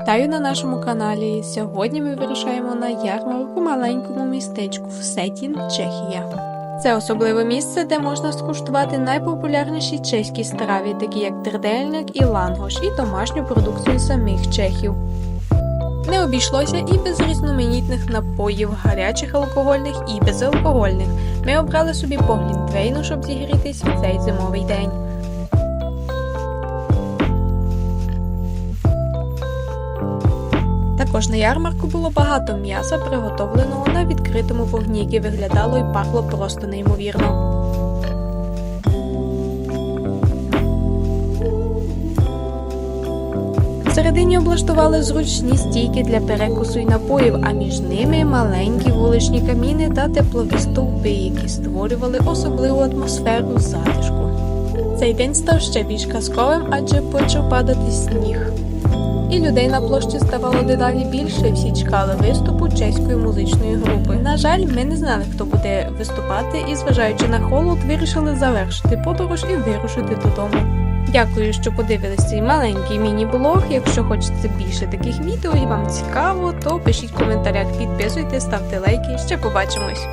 Вітаю на нашому каналі. Сьогодні ми вирушаємо на ярмарок у маленькому містечку в Сетін, Чехія. Це особливе місце, де можна скуштувати найпопулярніші чеські страви, такі як трдельник і лангош, і домашню продукцію самих чехів. Не обійшлося і без різноманітних напоїв, гарячих алкогольних і безалкогольних. Ми обрали собі погляд двейну, щоб зігрітись в цей зимовий день. Також на ярмарку було багато м'яса, приготовленого на відкритому вогні, яке виглядало і пахло просто неймовірно. Всередині облаштували зручні стійки для перекусу і напоїв, а між ними маленькі вуличні каміни та теплові стовпи, які створювали особливу атмосферу затишку. Цей день став ще більш казковим, адже почав падати сніг. І людей на площі ставало дедалі більше. Всі чекали виступу чеської музичної групи. На жаль, ми не знали, хто буде виступати, і, зважаючи на холод, вирішили завершити подорож і вирушити додому. Дякую, що подивились цей маленький міні-блог. Якщо хочеться більше таких відео і вам цікаво, то пишіть в коментарях, підписуйтесь, ставте лайки. Ще побачимось.